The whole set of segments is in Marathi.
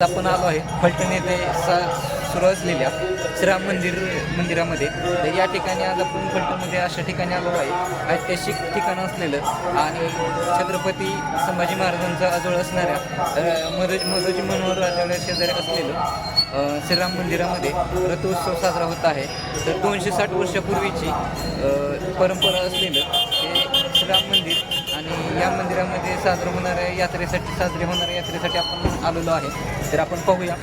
आपण आलो आहे. फलटण येथे सा सुरू असलेल्या श्रीराम मंदिर मंदिरामध्ये. तर या ठिकाणी आज आपण फलटणमध्ये अशा ठिकाणी आलो आहे. ऐतिहासिक ठिकाण असलेलं आणि छत्रपती संभाजी महाराजांचा आजोळ असणाऱ्या अ, मधोजी मनोहर राजाच्या शेजारी असलेलं श्रीराम मंदिरामध्ये रथोत्सव साजरा होत आहे. तर दोनशे साठ वर्षापूर्वीची परंपरा असलेलं हे श्रीराम मंदिर आणि या मंदिरामध्ये साजरं होणाऱ्या यात्रेसाठी साजरी होणाऱ्या यात्रेसाठी आपण आलेलो आहे. तर आपण पाहूया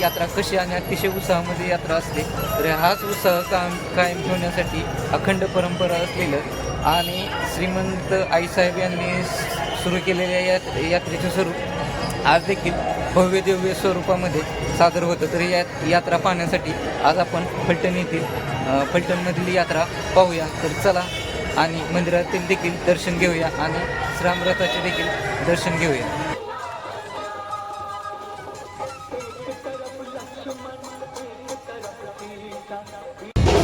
यात्रा कशी आणि अतिशय उत्साहामध्ये यात्रा असते. तर हाच उत्साह काम कायम ठेवण्यासाठी अखंड परंपरा असलेलं आणि श्रीमंत आईसाहेब यांनी सुरू केलेल्या यात यात्रेचे स्वरूप आज देखील भव्य दिव्य स्वरूपामध्ये सादर होतं. तर या यात्रा पाहण्यासाठी आज आपण फलटण येथील फलटणमधील यात्रा पाहूया. तर चला आणि मंदिरातील देखील दर्शन घेऊया आणि श्रामरथाचे देखील दर्शन घेऊया.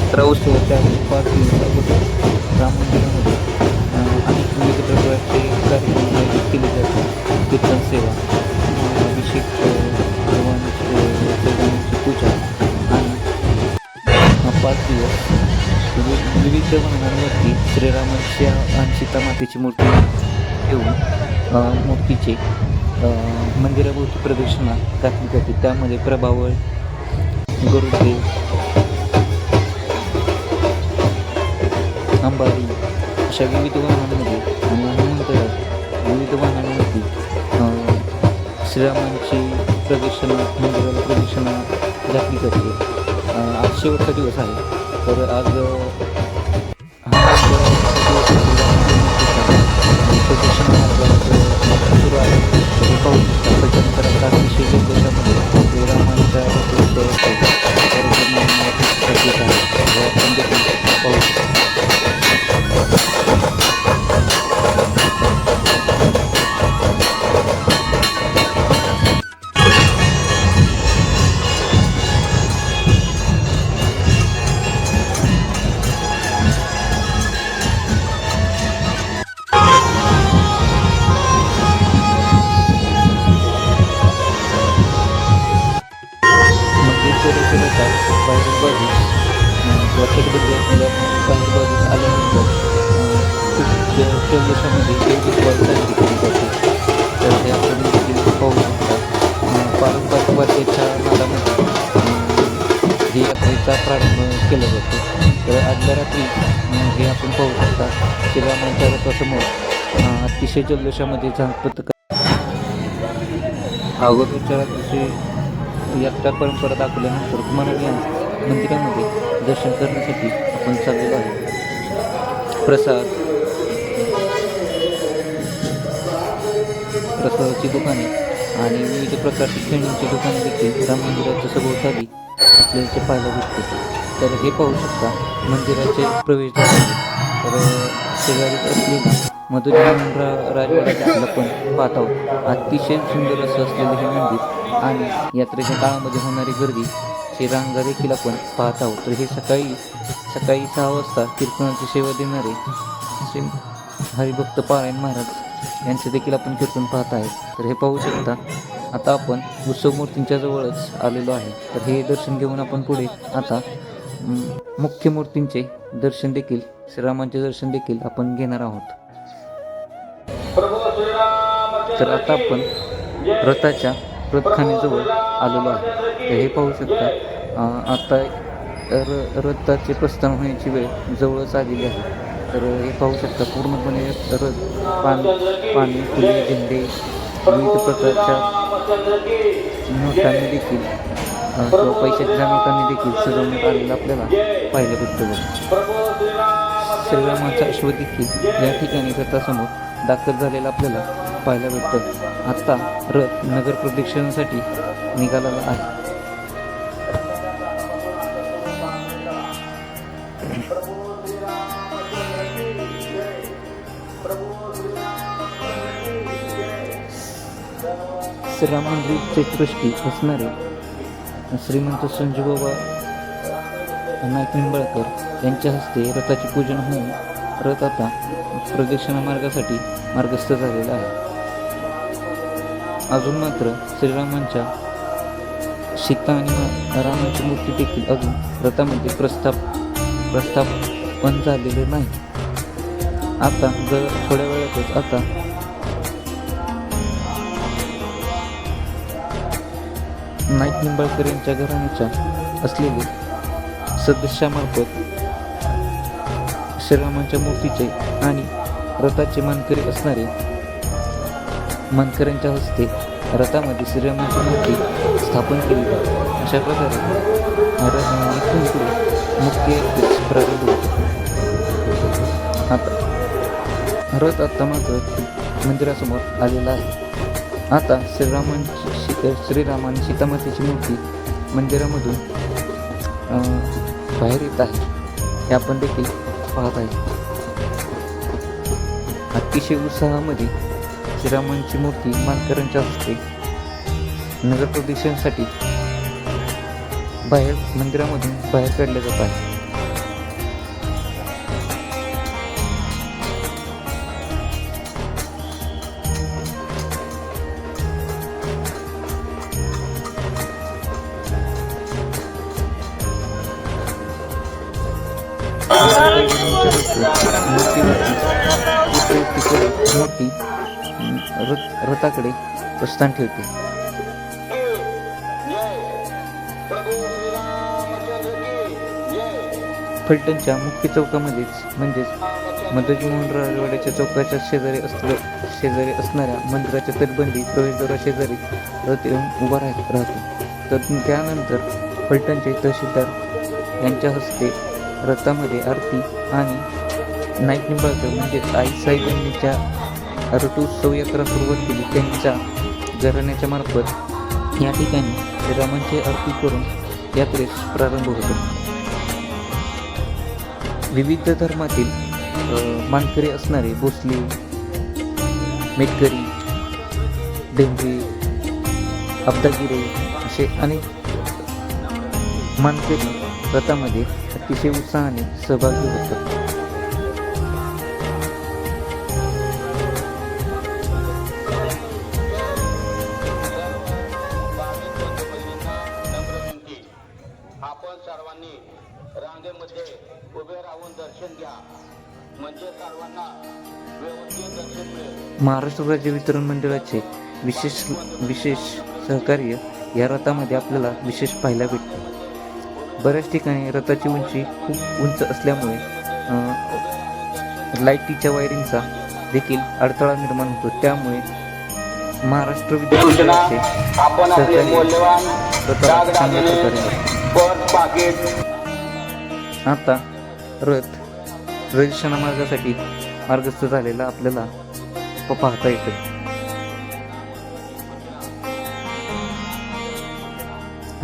यात्रा उत्सवाच्या पाच दिवस राम मंदिरामध्ये अनेक विविध प्रकारचे कार्यक्रम आयोजित केले जातात कीर्तन सेवा अभिषेक भगवानची पूजा आणि पाच दिवस विविध भागांवरती श्रीरामाच्या आणि सीतामातेची मूर्ती ठेवून मूर्तीचे मंदिराभोवती प्रदक्षिणा घातली जाते. त्यामध्ये प्रभावळ गरुडदेव अंबारी अशा विविध वाहनांमध्ये आणि हनुमंतरात विविध वाहनांमध्ये श्रीरामांची प्रदक्षिणा मंदिराला प्रदक्षिणा घातली जाते. आज शेवटचा दिवस आहे. तर आज अं, ज- जल्लोषामध्ये देवदीपावली साजरी जाते तर हे आपण देखील पाहू शकता पारंपरिक वाद्याच्या नादामध्ये ही यात्रेचा प्रारंभ केला जातो तर आदल्या रात्री हे आपण पाहू शकता. श्रीरामांच्या रथासमोर अं, अतिशय जल्लोषामध्ये झांपत अगोदरच्या रात्रीची यात्रा परंपरा दाखवल्यानंतर कुमारवी मंदिरामध्ये दर्शन करण्यासाठी आपण चाललेलो आहे प्रसाद प्रसवाची दुकाने आणि विविध प्रकारची खेळणीची दुकाने देखील राम मंदिराच्या सभोवताली आपल्याला इथे पाहायला भेटते. तर हे पाहू शकता मंदिराचे प्रवेशद्वार तर शेजारीच असलेली मधुजी राजवाड्याचे आपण पाहत आहोत अतिशय सुंदर असं असलेलं हे मंदिर आणि यात्रेच्या काळामध्ये होणारी गर्दी हे रांगा देखील आपण पाहत आहोत. तर हे सकाळी सकाळी सहा वाजता कीर्तनाची सेवा देणारे श्री हरिभक्त पारायण महाराज यांचे देखील आपण कीर्तन पाहत आहे तर हे पाहू शकता आता आपण उत्सव मूर्तींच्या जवळच आलेलो आहे. तर हे दर्शन घेऊन आपण पुढे आता मुख्य मूर्तींचे दर्शन देखील श्रीरामांचे दर्शन देखील आपण घेणार आहोत. तर आता आपण रथाच्या रथखानीजवळ आलेलो आहे. तर हे पाहू शकता आता र रथाचे प्रस्थान होण्याची वेळ जवळच आलेली आहे. तर हे पाहू शकता पूर्णपणे तर पान पाणी फुले झेंडे विविध प्रकारच्या नोटांनी देखील किंवा पैशाच्या नोटांनी देखील सजवण्यात आलेलं आपल्याला पाहायला भेटतं श्रीरामाचा अश्व देखील या ठिकाणी रथासमोर दाखल झालेला आपल्याला पाहायला भेटतं आत्ता रथ नगर प्रदक्षिणासाठी निघालेला आहे. श्रीराम मंदिरचे ट्रस्टी असणारे श्रीमंत संजूबाबा नाईक निंबाळकर यांच्या हस्ते रथाचे पूजन होऊन रथ आता प्रदक्षिणा मार्गासाठी मार्गस्थ झालेला आहे. अजून मात्र श्रीरामांच्या सीता आणि रामाची मूर्ती देखील अजून रथामध्ये प्रस्थाप प्रस्थापन झालेले नाही. आता जर थोड्या वेळातच आता नाईक निंबाळकर यांच्या घराण्याच्या असलेले सदस्यामार्फत श्रीरामांच्या मूर्तीचे आणि रथाचे मानकरी असणारे मानकऱ्यांच्या हस्ते रथामध्ये श्रीरामांची मूर्ती स्थापन केली जाते. अशा प्रकारे र- अं, इथून मुख्य प्रारंभ होतो. आता रथ आत्ता मात्र मंदिरासमोर आलेला आहे. आता श्रीरामांची शी- श्रीराम आणि सीतामातेची मूर्ती मंदिरामधून बाहेर येत आहे. हे आपण देखील पाहत आहे. अतिशय उत्साहामध्ये श्रीरामांची मूर्ती मानकरांच्या हस्ते नगर प्रदक्षिणेसाठी बाहेर मंदिरामधून बाहेर काढल्या जात आहे. मूर्ती रथ रथाकडे प्रस्थान ठेवते. फलटणच्या मुख्य चौकामध्येच म्हणजेच मध्याजी मोहन राजवाड्याच्या चौकाच्या शेजारी असले शेजारी असणाऱ्या मंदिराच्या तटबंदी प्रवेशद्वारा शेजारी रथ येऊन उभा राहत राहतो. तर त्यानंतर फलटणचे तहसीलदार यांच्या हस्ते रथामध्ये आरती आणि नाईक निंबाळकर म्हणजेच आई साहेबांनीच्या रथोत्सव यात्रा सुरुवात केली. त्यांच्या घराण्याच्या मार्फत या ठिकाणी श्रीरामांची आरती करून यात्रेस प्रारंभ होतो. विविध धर्मातील मानकरी असणारे भोसले मेटकरी डेंगरी अब्दागिरे असे अनेक मानकरी रथामध्ये अतिशय उत्साहाने सहभागी होतात. दर्शन घ्या. म्हणजे सर्वांना व्यवस्थित दर्शन मिळेल. महाराष्ट्र राज्य वितरण मंडळाचे विशेष विशेष सहकार्य या रथामध्ये आपल्याला विशेष पाहायला भेटते. बऱ्याच ठिकाणी रथाची उंची खूप उंच असल्यामुळे लाईटीच्या वायरिंगचा देखील अडथळा निर्माण होतो. त्यामुळे महाराष्ट्र विद्युत मंडळाचे चांगल्या प्रकारे आता रथ प्रदक्षिणा मार्गासाठी मार्गस्थ झालेला आपल्याला पाहता येतो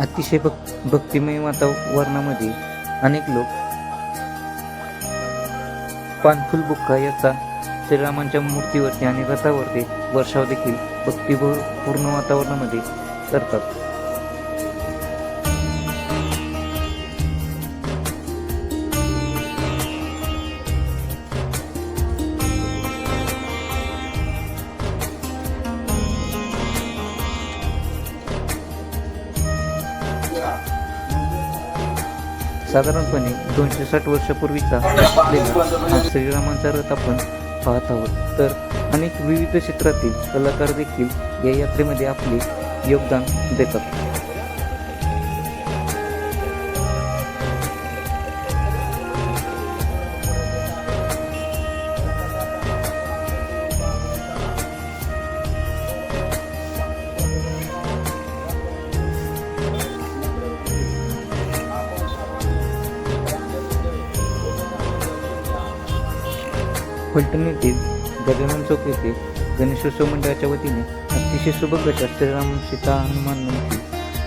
अतिशय भक् भक्तिमय वातावरणामध्ये अनेक लोक पानफुल बुक्का याचा श्रीरामांच्या मूर्तीवरती आणि रथावरती वर्षाव देखील भक्तिपूर्ण वातावरणामध्ये करतात. साधारणपणे दोनशे साठ वर्षापूर्वीचा असलेला हा श्रीरामांचा रथ आपण पाहत आहोत. तर अनेक विविध क्षेत्रातील कलाकार देखील या यात्रेमध्ये आपले योगदान देतात. फलटण येथील गजानन चौक येथे गणेशोत्सव मंडळाच्या वतीने अतिशय सुबक अशा श्रीराम सीता हनुमान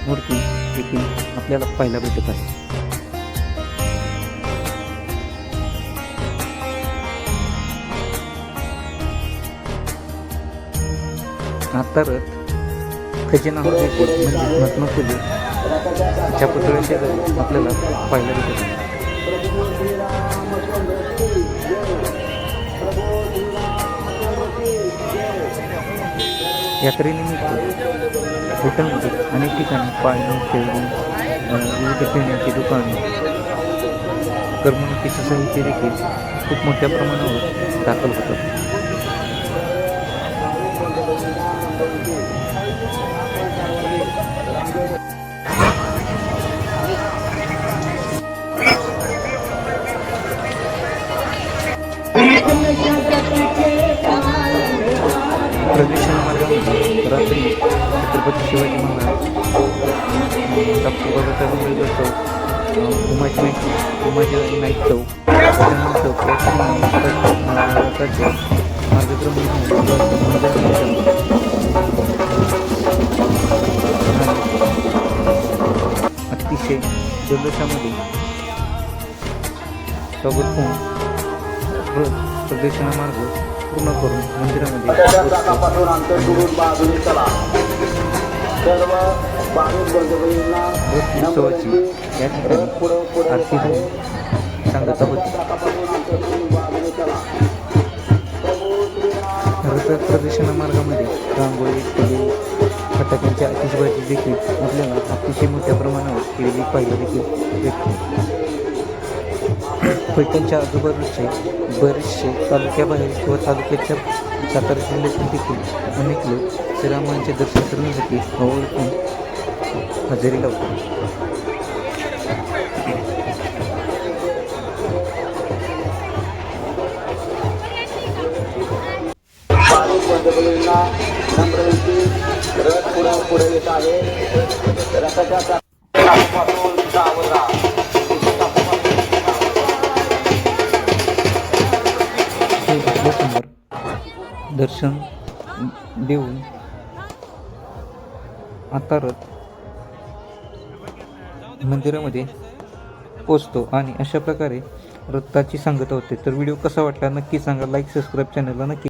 मूर्ती देखील आपल्याला पाहायला भेटत आहे. आता रथ खजिना म्हणजे महात्मा फुले च्या पुतळ्या आपल्याला पाहायला भेटत आहे. यात्रेनिमित्त हॉटेलमध्ये अनेक ठिकाणी पाळणे खेळणी विविध खेळण्याची दुकाने करमणुकीचं साहित्य देखील खूप मोठ्या प्रमाणावर दाखल होतं उमाजी नाईक चौक पटांगण चौक या ठिकाणी राज्य मार्गक्रमण अतिशय जल्लोषामध्ये स्वागत होऊन प्र- प्रदक्षिणा मार्ग पूर्ण करून मंदिरामध्ये सर्व बाजूत बंधुभगिनींना पुढं येत आहे. रथ प्रदर्शना मार्गामध्ये रांगोळी फुले फटाक्यांची आतिषबाजी देखील आपल्याला अतिशय मोठ्या प्रमाणावर केलेली पाहायला देखील भेटते पैठणच्या आजूबाजूचे बरेचसे तालुक्याबाहेर किंवा तालुक्याच्या सातारा जिल्ह्यातील देखील अनेक लोक श्रीरामांचे दर्शन करण्यासाठी ओळखून हजेरी लावतो. रथ पुढे येत आहे रथाच्या दर्शन देऊन आता रथ मंदिरामध्ये पोचतो आणि अशा प्रकारे रथाची सांगता होते. तर व्हिडिओ कसा वाटला नक्की सांगा. लाईक सबस्क्राईब चॅनलला नक्की